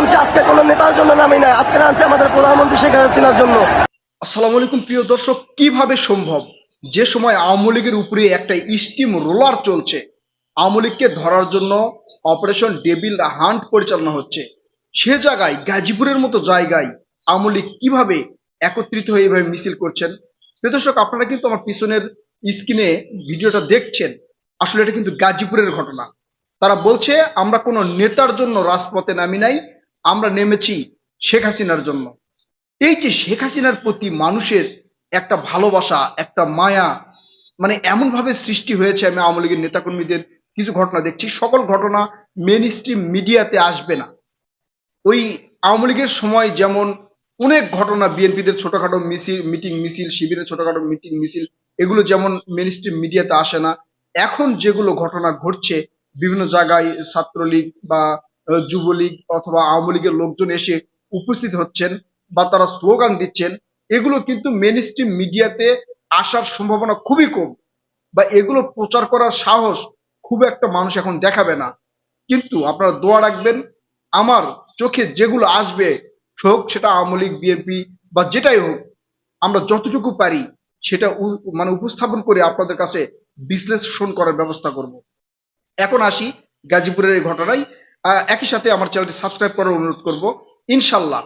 নামছি, আজকে কোনো নেতার জন্য নামি নাই। আজকে নামছি আমাদের প্রধানমন্ত্রী শেখ হাসিনার জন্য। আসসালামু আলাইকুম, প্রিয় দর্শক, কীভাবে সম্ভব? যে সময় আওয়ামী লীগের উপরে একটা স্টিম রোলার চলছে, আওয়ামী লীগকে ধরার জন্য অপারেশন ডেবিল হান্ট পরিচালনা হচ্ছে। সে জায়গায়, গাজীপুরের মতো জায়গায় আওয়ামী লীগ কীভাবে একত্রিত হয়ে এভাবে মিছিল করছেন? প্রিয় দর্শক, আপনারা কিন্তু আমার পিছনের স্ক্রিনে ভিডিওটা দেখছেন। আসলে এটা কিন্তু গাজীপুরের ঘটনা। তারা বলছে, আমরা কোনো নেতার জন্য রাজপথে নামি নাই আমরা নেমেছি শেখ হাসিনার জন্য। এই যে শেখ হাসিনার প্রতি মানুষের একটা ভালোবাসা, একটা মায়া মানে এমন ভাবে সৃষ্টি হয়েছে আমি আওয়ামী লীগের নেতাকর্মীদের কিছু ঘটনা দেখছি। সকল ঘটনা মেন স্ট্রিম মিডিয়াতে আসবে না। ওই আওয়ামী লীগের সময় যেমন অনেক ঘটনা বিএনপিদের ছোটখাটো মিছিল, মিটিং মিছিল, শিবিরের ছোটখাটো মিটিং মিছিল, এগুলো যেমন মেন স্ট্রিম মিডিয়াতে আসে না, এখন যেগুলো ঘটনা ঘটছে, বিভিন্ন জায়গায় ছাত্রলীগ বা যুবলীগ অথবা আওয়ামী লীগের লোকজন এসে উপস্থিত হচ্ছেন বা তারা স্লোগান দিচ্ছেন, এগুলো কিন্তু মেন স্ট্রিম মিডিয়াতে আসার সম্ভাবনা খুবই কম বা এগুলো প্রচার করার সাহস খুব একটা মানুষ এখন দেখাবে না। কিন্তু আপনারা দোয়া রাখবেন, আমার চোখে যেগুলো আসবে হোক সেটা আওয়ামী লীগ বিএনপি বা যেটাই হোক, আমরা যতটুকু পারি সেটা মানে উপস্থাপন করে আপনাদের কাছে বিশ্লেষণ করার ব্যবস্থা করব। এখন আসি গাজীপুরের এই ঘটনায়। একই সাথে আমার চ্যানেলটি সাবস্ক্রাইব করার অনুরোধ করব। ইনশাল্লাহ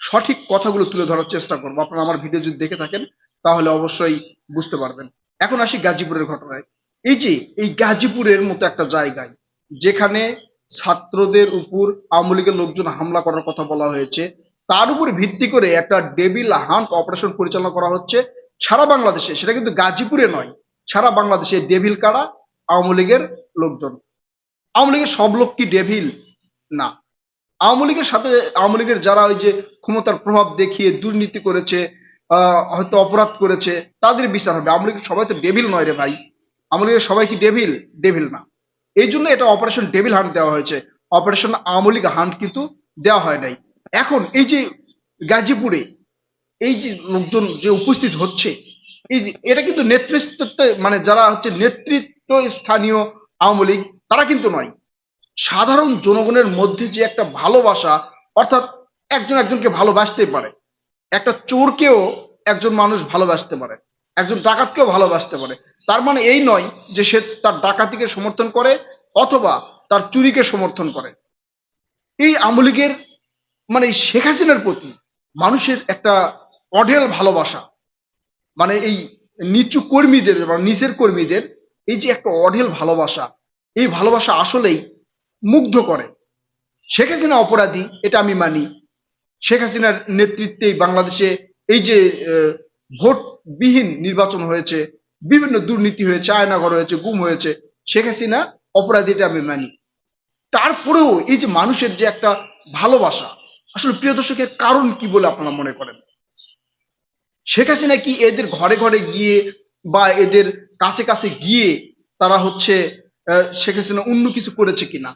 সঠিক কথাগুলো তুলে ধরার চেষ্টা করব। আপনারা আমার ভিডিও যদি দেখে থাকেন, তাহলে অবশ্যই বুঝতে পারবেন। এখন আসি গাজীপুরের ঘটনায়। এই যে, এই গাজীপুরের মতো একটা জায়গায়, যেখানে ছাত্রদের উপর আওয়ামী লীগের লোকজন হামলা করার কথা বলা হয়েছে, তার উপর ভিত্তি করে একটা ডেভিল হান্ট অপারেশন পরিচালনা করা হচ্ছে সারা বাংলাদেশে। সেটা কিন্তু গাজীপুরে নয়, সারা বাংলাদেশে ডেভিল কারা? আওয়ামী লীগের লোকজন। আওয়ামী লীগের সব লোক কি ডেভিল না। আওয়ামী লীগের সাথে আওয়ামী লীগের যারা ওই যে ক্ষমতার প্রভাব দেখিয়ে দুর্নীতি করেছে হয়তো অপরাধ করেছে, তাদের বিচার হবে। আওয়ামী লীগের সবাই তো ডেভিল নয় রে ভাই। আওয়ামী লীগের সবাই কি ডেভিল ডেভিল না। এই জন্য এটা অপারেশন ডেভিল হান্ট দেওয়া হয়েছে। অপারেশন আওয়ামী লীগ হান্ট কিন্তু দেওয়া হয় নাই। এখন এই যে গাজীপুরে এই যে লোকজন যে উপস্থিত হচ্ছে, এই এটা কিন্তু নেতৃত্ব মানে যারা হচ্ছে নেতৃত্ব স্থানীয় আওয়ামী লীগ তারা কিন্তু নয়। সাধারণ জনগণের মধ্যে যে একটা ভালোবাসা, অর্থাৎ একজন একজনকে ভালোবাসতে পারে, একটা চোরকেও একজন মানুষ ভালোবাসতে পারে, একজন ডাকাতকেও ভালোবাসতে পারে, তার মানে এই নয় যে সে তার ডাকাতিকে সমর্থন করে অথবা তার চুরিকে সমর্থন করে। এই আওয়ামী লীগের মানে শেখ হাসিনার প্রতি মানুষের একটা অঢেল ভালোবাসা মানে এই নিচু কর্মীদের নিচের কর্মীদের, এই যে একটা অঢেল ভালোবাসা এই ভালোবাসা আসলেই মুগ্ধ করে। শেখ হাসিনা অপরাধী, এটা আমি মানি। শেখ হাসিনার নেতৃত্বেই বাংলাদেশে এই যে ভোটবিহীন নির্বাচন হয়েছে, বিভিন্ন দুর্নীতি হয়েছে, আয়নাঘর হয়েছে, গুম হয়েছে, শেখ হাসিনা অপরাধী, এটা আমি মানি। তারপরেও এই যে মানুষের যে একটা ভালোবাসা, আসলে প্রিয় দর্শকের কারণ কি বলে আপনারা মনে করেন? শেখ হাসিনা কি এদের ঘরে ঘরে গিয়ে বা এদের কাছে কাছে গিয়ে তারা হচ্ছে শেখ হাসিনা অন্য কিছু করেছে কিনা?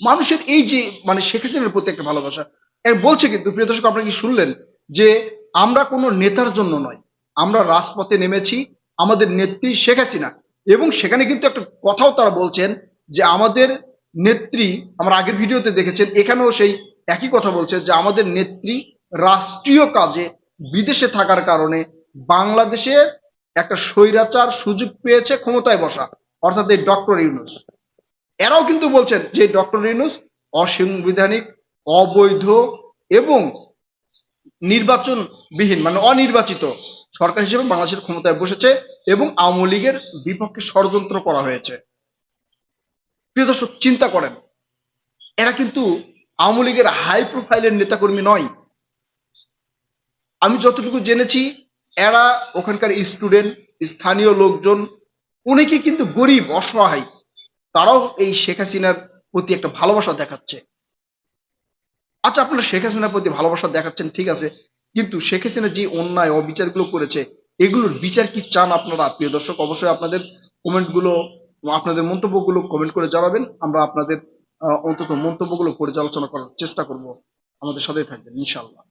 মানুষের এই যে মানে শেখ হাসিনার প্রতি একটা ভালোবাসা, এর বলছে কিন্তু, প্রিয় দর্শক, আপনারা কি শুনলেন যে আমরা কোনো নেতার জন্য নয়, আমরা রাজপথে নেমেছি, আমাদের নেত্রী শেখ হাসিনা। এবং সেখানে কিন্তু একটা কথাও তারা বলছেন যে আমাদের নেত্রী, আমরা আগের ভিডিওতে দেখেছেন, এখানেও সেই একই কথা বলছে যে আমাদের নেত্রী রাষ্ট্রীয় কাজে বিদেশে থাকার কারণে বাংলাদেশের একটা স্বৈরাচার সুযোগ পেয়েছে ক্ষমতায় বসা। অর্থাৎ এই ডক্টর ইউনুস। এরাও কিন্তু বলছেন যে ডক্টর ইউনুস অসাংবিধানিক, অবৈধ এবং নির্বাচনবিহীন মানে অনির্বাচিত সরকার হিসেবে বাংলাদেশের ক্ষমতায় বসেছে এবং আওয়ামী লীগের বিপক্ষে ষড়যন্ত্র করা হয়েছে। প্রিয় দর্শক, চিন্তা করেন, এরা কিন্তু আওয়ামী লীগের হাই প্রোফাইলের নেতাকর্মী নয়। আমি যতটুকু জেনেছি, এরা ওখানকার স্টুডেন্ট স্থানীয় লোকজন অনেকে কিন্তু গরিব, অসহায়। তারাও এই শেখ হাসিনার প্রতি একটা ভালোবাসা দেখাচ্ছে। আচ্ছা আপনারা শেখ হাসিনার প্রতি ভালোবাসা দেখাচ্ছেন, ঠিক আছে। কিন্তু শেখ হাসিনা যে অন্যায়, অবিচারগুলো করেছে, এগুলোর বিচার কি চান আপনারা? প্রিয় দর্শক, অবশ্যই আপনাদের কমেন্ট কমেন্টগুলো আপনাদের মন্তব্যগুলো কমেন্ট করে জানাবেন। আমরা আপনাদের অন্তত মন্তব্যগুলো পর্যালোচনা করার চেষ্টা করব। আমাদের সাথে থাকবেন ইনশাল্লাহ